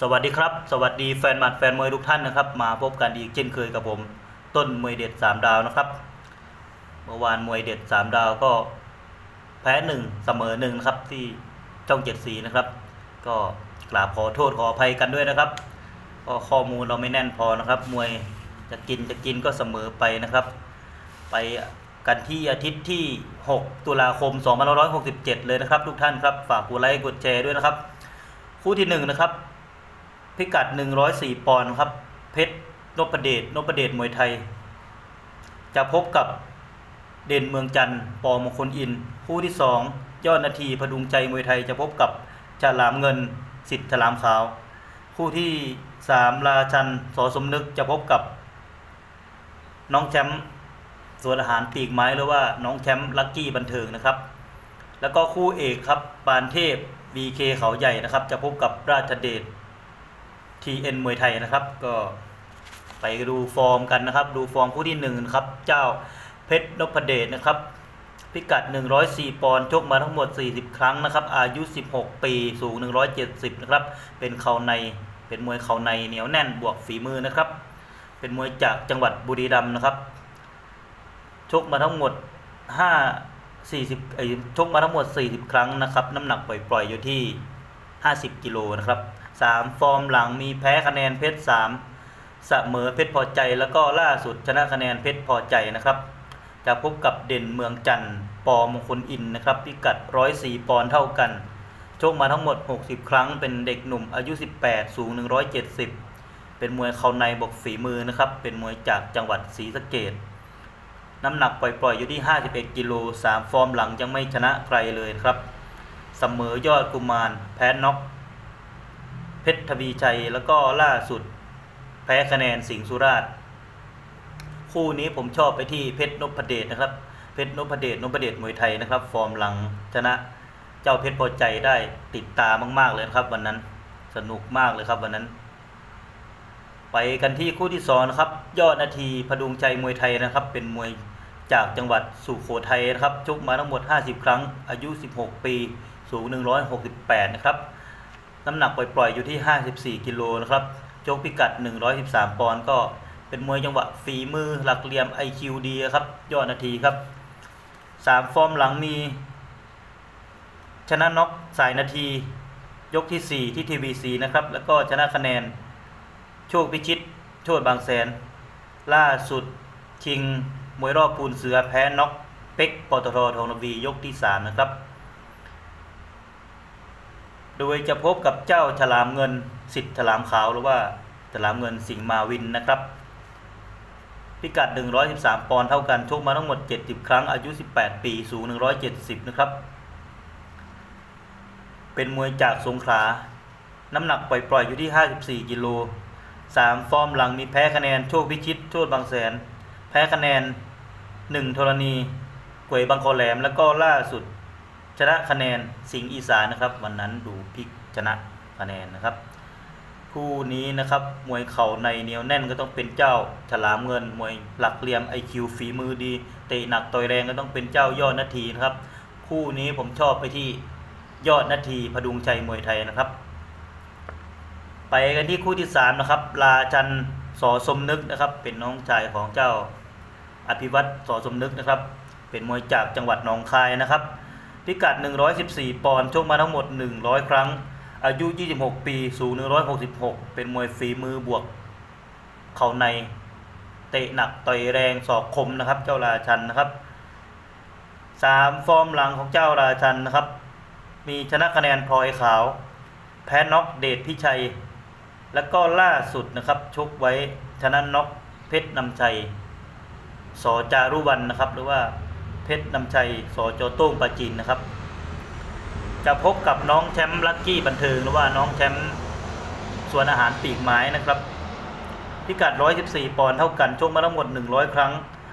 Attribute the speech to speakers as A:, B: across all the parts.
A: สวัสดีครับ สวัสดีแฟนหมัดแฟนมวยทุกท่านนะครับ มาพบกันอีกเช่นเคยกับผม ต้นมวยเด็ด 3 ดาวนะครับเมื่อวานมวยเด็ด 3 ดาวก็แพ้หนึ่งเสมอหนึ่งนะครับที่ช่องเจ็ดสีนะครับ ก็กราบขอโทษขออภัยกันด้วยนะครับก็ข้อมูลเราไม่แน่นพอนะครับ มวยจะกินจะกินก็เสมอไปนะครับ ไปกันที่อาทิตย์ที่ 6 ตุลาคม2567 เลยนะครับ ทุกท่านครับฝากกดไลค์กดแชร์ด้วยนะครับ คู่ที่1นะครับ พิกัด 104 ปอนด์ครับ เพชรนพเดชนพเดชมวยไทย จะพบกับเด่นเมืองจันทร์ปอมงคลอิน คู่ที่ 2 ยอดนาทีพดุงใจมวยไทย จะพบกับฉลามเงินสิทธิ์ฉลามขาว คู่ที่ 3 ราชันสอสมนึกจะพบกับ น้องแชมป์สวนอาหารปีกไม้หรือว่าน้องแชมป์ลักกี้บันเทิงนะครับ แล้วก็คู่เอกครับปานเทพ BK เขาใหญ่นะครับ จะพบกับราชเดช TN มวยไทยนะครับ ก็ไปดูฟอร์มกันนะครับ ดูฟอร์มคู่ที่หนึ่งนะครับ เจ้าเพชรนพเดชนะครับ พิกัด 104 ปอนด์ชกมาทั้งหมด 40 ครั้งนะครับ อายุ 16 ปี สูง 170 นะครับ เป็นเข่าใน เป็นมวยเข่าในเหนียวแน่นบวกฝีมือนะครับ เป็นมวยจากจังหวัดบุรีรัมย์นะครับ ชกมาทั้งหมด 5 40ไอชกมาทั้งหมด 40 ครั้งนะครับ น้ำหนักปล่อยๆอยู่ที่ 50 กิโลนะครับ 3 ฟอร์มหลังมีแพ้คะแนนเพชร3เสมอเพชรพอใจแล้วก็ล่าสุดชนะคะแนนเพชรพอใจนะครับ จะพบกับเด่นเมืองจันทร์ปอมงคลอินนะครับพิกัด 104 ปอนด์เท่ากัน โชกมาทั้งหมด 60 ครั้งเป็นเด็กหนุ่มอายุ 18 สูง 170 เป็นมวยเข่าในบกฝีมือนะครับ เป็นมวยจากจังหวัดศรีสะเกดน้ำหนักปล่อยๆอยู่ที่ 51 กิโล 3 ฟอร์มหลังยังไม่ชนะใครเลยครับ เสมอยอดกุมารแพ้น็อก เพชรทวีชัย แล้วก็ล่าสุดแพ้คะแนนสิงห์สุราษฎร์คู่นี้ผมชอบไปที่เพชรนพเดชนะครับ เพชรนพเดชนพเดชมวยไทยนะครับ ฟอร์มหลังชนะเจ้าเพชรพอใจได้ติดตามาก ๆ เลยครับ วันนั้นสนุกมากเลยครับวันนั้น ไปกันที่คู่ที่สองนะครับ ยอดนาทีพดุงใจมวยไทยนะครับ เป็นมวยจากจังหวัดสุโขทัยนะครับชกมาทั้งหมด 50 ครั้ง อายุ 16 ปี สูง 168 นะครับ น้ำหนักปล่อยๆอยู่ที่ 54 กิโลนะครับโจกพิกัด 113 ปอนด์ก็เป็นมวยจังหวะฝีมือหลักเหลี่ยม IQ ดีครับยอดนาทีครับ 3 ฟอร์มหลังมี ชนะน็อกสายนาที ยกที่ 4 ที่ทีวีซีนะครับ แล้วก็ชนะคะแนน โชคพิชิต โชดบางแสน ล่าสุดชิงมวยรอบปูนเสือแพ้น็อกเป็กปตททองนวียกที่ 3 นะครับ โดยจะพบกับเจ้าฉลามเงินสิทธิ์ฉลามขาวหรือว่าฉลามเงินสิงมาวินนะครับ พิกัด 113 ปอนด์เท่ากันชกมาทั้งหมด 70 ครั้งอายุ 18 ปี สูง 170 นะครับ เป็นมวยจากสงขลา น้ำหนักปล่อยๆอยู่ที่ 54 กิโล 3 ฟอร์มหลังมีแพ้คะแนนโชคพิชิต โชดบางแสน แพ้คะแนน 1 ธรณีกวยบางคอแหลม แล้วก็ล่าสุด ชนะคะแนนสิงห์อีสานนะครับ วันนั้นดูพิกชนะคะแนนนะครับคู่นี้นะครับมวยเข่าในเหนียวแน่นก็ต้องเป็นเจ้าฉลามเงิน มวยหลักเหลี่ยมไอคิวฝีมือดีเตะหนักต่อยแรงก็ต้องเป็นเจ้ายอดนาทีนะครับ คู่นี้ผมชอบไปที่ยอดนาทีพดุงใจมวยไทยนะครับ ไปกันที่คู่ที่สามนะครับลาจันสอสมนึกนะครับ เป็นน้องชายของเจ้าอภิวัตสอสมนึกนะครับ เป็นมวยจากจังหวัดหนองคายนะครับ พิกัด 114 ปอนด์ชกมาทั้งหมด 100 ครั้ง อายุ 26 ปี สูง 166 เป็นมวยฝีมือบวก เข่าใน เตะหนักต่อยแรงศอกคมนะครับ เจ้าราชันนะครับ 3 ฟอร์มหลังของเจ้าราชันนะครับ มีชนะคะแนนพลอยขาว แพ้น็อกเดชพิชัย แล้วก็ล่าสุดนะครับ ชกไว้ชนะน็อกเพชรนำชัยสอจารุวันนะครับ หรือว่า เพชรนำชัยสจโต้งปราจีนนะครับ จะพบกับน้องแชมป์ลักกี้บันเทิงหรือว่าน้องแชมป์ส่วนอาหารปีกไม้นะครับพิกัด 114 ปอนด์เท่ากันชกมาทั้งหมด 100 ครั้ง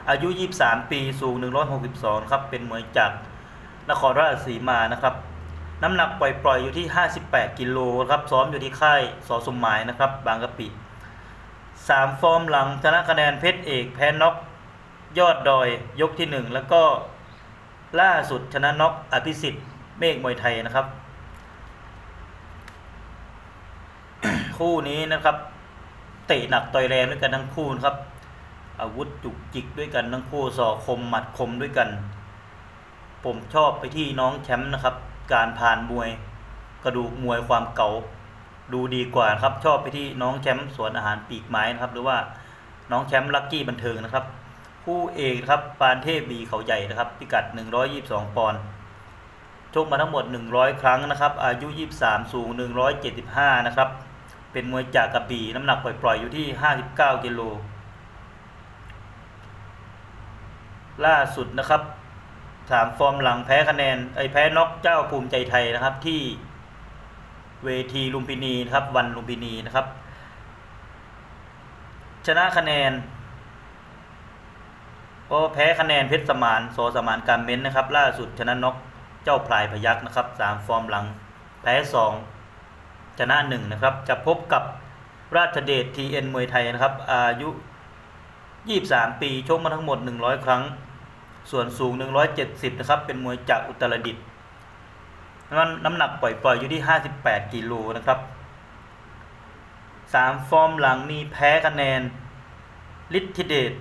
A: อายุ 23 ปี สูง 162 ครับ เป็นมวยจากนครราชสีมานะครับ น้ำหนักปล่อยๆ อยู่ที่ 58 กิโลครับ ซ้อมอยู่ที่ค่ายสอสมหมายนะครับ บางกะปิ 3 ฟอร์มหลังชนะคะแนนเพชรเอก แพ้น็อก ยอดดอยยกที่หนึ่งแล้วก็ล่าสุดชนะน็อกอภิสิทธิ์เมฆมวยไทยนะครับ คู่นี้นะครับ เตะหนักต่อยแรงด้วยกันทั้งคู่นะครับ อาวุธจุกจิกด้วยกันทั้งคู่ศอคมหมัดคมด้วยกัน ผมชอบไปที่น้องแชมป์นะครับ การผ่านมวย กระดูกมวยความเก่าดูดีกว่าครับชอบไปที่น้องแชมป์สวนอาหารปีกไม้นะครับ หรือว่าน้องแชมป์ลักกี้บันเทิงนะครับ คู่เอกครับปานเทพบีเขาใหญ่นะครับ พิกัด 122 ปอนด์ชกมาทั้งหมด 100 ครั้งนะครับ อายุ 23 สูง 175 นะครับ เป็นมวยจากกระบี่น้ำหนักปล่อยๆอยู่ที่ 59 กิโล ล่าสุดนะครับสามฟอร์มหลังแพ้คะแนนไอแพ้น็อกเจ้าภูมิใจไทยนะครับที่เวทีลุมพินีนะครับวันลุมพินีนะครับ ชนะคะแนน ก็แพ้คะแนนเพชรสมานโสสมานการเม้นนะครับ ล่าสุดชนะน็อกเจ้าพลายพยักนะครับสามฟอร์มหลังแพ้สองชนะหนึ่งนะครับ จะพบกับราชเดชทีเอ็นมวยไทยนะครับ อายุ 23 ปีชกมาทั้งหมด 100 ครั้ง ส่วนสูง 170 นะครับ เป็นมวยจากอุตรดิตถ์น้ำน้ำหนักปล่อยๆ อยู่ที่ 58 กิโลนะครับ 3 ฟอร์มหลังมีแพ้คะแนนฤทธิเดช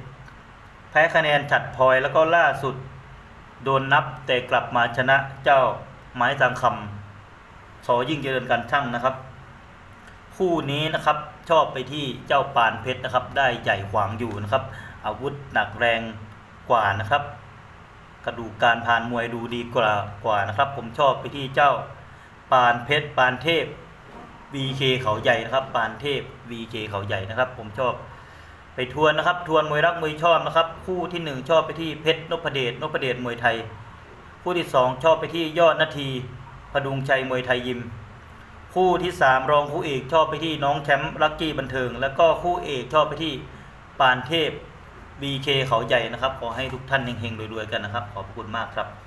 A: แพ้คะแนนฉัดพลอยแล้วก็ล่าสุด โดนนับแต่กลับมาชนะเจ้าไม้สังคำสอยิ่งเจริญการช่างนะครับ คู่นี้นะครับชอบไปที่เจ้าปานเพชรนะครับ ได้ใหญ่ขวางอยู่นะครับ อาวุธหนักแรงกว่านะครับ กระดูกการผ่านมวยดูดีกว่ากว่านะครับ ผมชอบไปที่เจ้าปานเพชรปานเทพ VK เขาใหญ่นะครับ ปานเทพ VK เขาใหญ่นะครับ ผมชอบ ไปทวนนะครับ ทวนมวยรักมวยชอบนะครับ คู่ที่หนึ่งชอบไปที่เพชรนพเดชนพเดชมวยไทย คู่ที่สองชอบไปที่ยอดนาทีพดุงชัยมวยไทยยิม คู่ที่สามรองคู่เอกชอบไปที่น้องแชมป์ลักกี้บันเทิง แล้วก็คู่เอกชอบไปที่ปานเทพ BK เขาใหญ่นะครับ ขอให้ทุกท่านเฮงๆรวยๆกันนะครับ ขอบคุณมากครับ